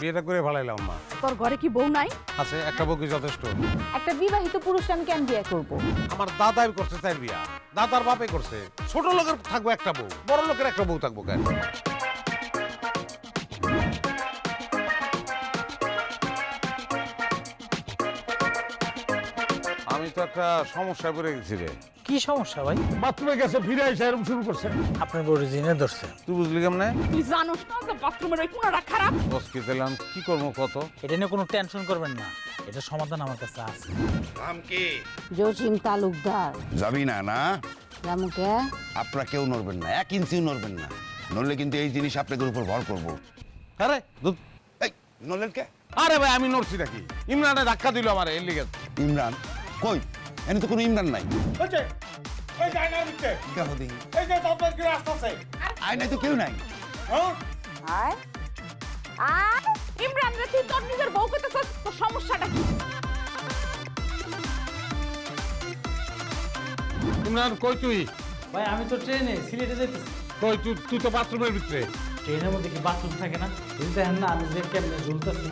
বিয়েটা করে ভালাইলাম মা। তোর ঘরে কি বউ নাই? আছে একটা বউ কি যথেষ্ট? একটা বিবাহিত পুরুষ আমি কেন বিয়ে করব? আমার দাদাই করছে তাই বিয়া। দাদার বাপে করছে। ছোট লোকের থাকব একটা বউ বড় লোকের একটা বউ থাকব কেন? তো একটা সমস্যায় পড়ে গেছি রে। কি সমস্যা ভাই? বাথরুমে গেছে ফিরে এসে এরকম শুরু করছে। আপনার বড় জিনে ধরছে। তুই বুঝলি কেমনে? তুই জানোস না যে বাথরুমের ওই কোনাটা খারাপ? বস কি দিলাম কি করব কত? এটা নিয়ে কোনো টেনশন করবেন না। এটা সমাধান আমার কাছে আছে। জসিম তালুকদার। যাবি না? না রামুকে আপনারা কেউ নড়বেন না এক ইঞ্চিও নড়বেন না। নড়লে কিন্তু এই জিনিস আপনাদের উপর ভর করব। আরে দুধ এই নড়লেন কে? আরে ভাই আমি নড়ছি নাকি? ইমরানে ধাক্কা দিল আমার এর লিগে। ইমরান কই? এনে তো কোনো ইমরান নাই। দেখো। আয় নাই তো কেউ নাই। আয়। আয়। ইমরান রে তুই তোর নিজের বউকে তো সমস্যাটা কি? ইমরান কই তুই? ভাই আমি তো ট্রেনে সিলেটে যেতেছি কই তুই? তুই তো বাথরুমের ভিতরে। ট্রেনের মধ্যে কি বাথরুম থাকে না? না আমি যে কেমনে ঝুলতেছি।